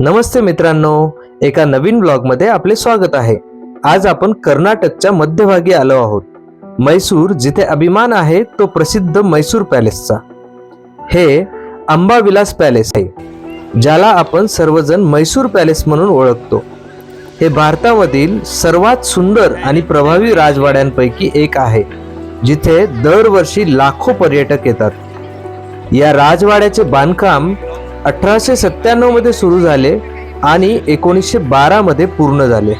नमस्ते मित्रांनो एका नवीन ब्लॉगमध्ये आपले स्वागत आहे. आज आपण कर्नाटकच्या मध्यभागी आलो आहोत. मैसूर जिथे अभिमान आहे तो प्रसिद्ध मैसूर पॅलेसचा. हे अंबाविलास पॅलेस आहे ज्याला आपण सर्वजण मैसूर पॅलेस म्हणून ओळखतो. हे भारतामधील सर्वात सुंदर आणि प्रभावी राजवाड्यांपैकी एक आहे जिथे दरवर्षी लाखो पर्यटक येतात. या राजवाड्याचे बांधकाम अठराशे सत्त्याण्णवमध्ये सुरू झाले आणि एकोणीसशे बारामध्ये पूर्ण झाले.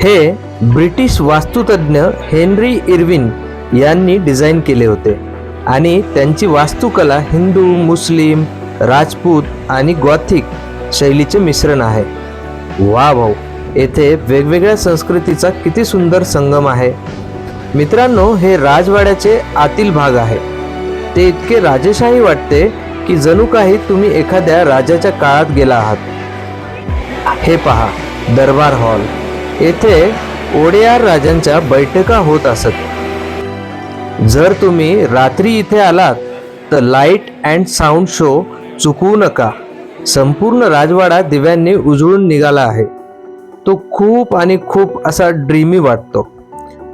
हे ब्रिटिश वास्तुतज्ञ हेनरी इर्विन यांनी डिझाईन केले होते आणि त्यांची वास्तुकला हिंदू मुस्लिम राजपूत आणि गॉथिक शैलीचे मिश्रण आहे. वा भाऊ येथे वेगवेगळ्या संस्कृतीचा किती सुंदर संगम आहे. मित्रांनो हे राजवाड्याचे आतील भाग आहे. ते इतके राजेशाही वाटते की जणू काही तुम्ही एखाद्या राजाच्या काळात गेला आहात. हे पहा दरबार हॉल. येथे ओडियार राजांच्या बैठका होत असत. जर तुम्ही रात्री इथे आलात तर लाइट अँड साऊंड शो चुकवू नका. संपूर्ण राजवाडा दिव्यांनी उजळून निघाला आहे. तो खूप आणि खूप असा ड्रीमी वाटतो.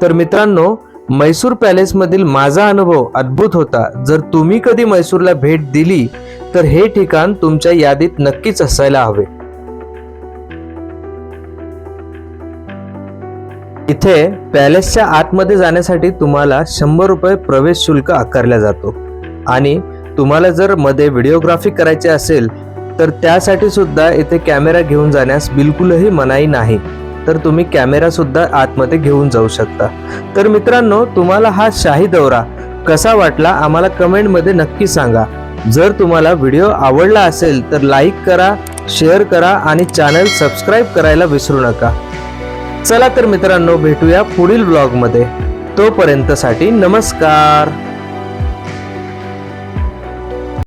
तर मित्रांनो मैसूर पॅलेसमधील माझा अनुभव अद्भुत होता. जर तुम्ही कधी मैसूरला भेट दिली तर हे ठिकाण तुमच्या यादीत नक्कीच असायला हवे. इथे पॅलेसच्या आतमध्ये जाण्यासाठी तुम्हाला शंभर रुपये प्रवेश शुल्क आकारला जातो. आणि तुम्हाला जर मध्ये व्हिडिओग्राफी करायची असेल तर त्यासाठी सुद्धा इथे कॅमेरा घेऊन जाण्यास बिलकुलही मनाई नाही. तर तुम्ही कॅमेरासुद्धा आतमध्ये घेऊन जाऊ शकता. तर मित्रांनो तुम्हाला हा शाही दौरा कसा वाटला आम्हाला कमेंटमध्ये नक्की सांगा. जर तुम्हाला व्हिडिओ आवडला असेल तर लाईक करा शेअर करा आणि चॅनल सबस्क्राईब करायला विसरू नका. चला तर मित्रांनो भेटूया पुढील ब्लॉगमध्ये तोपर्यंतसाठी नमस्कार.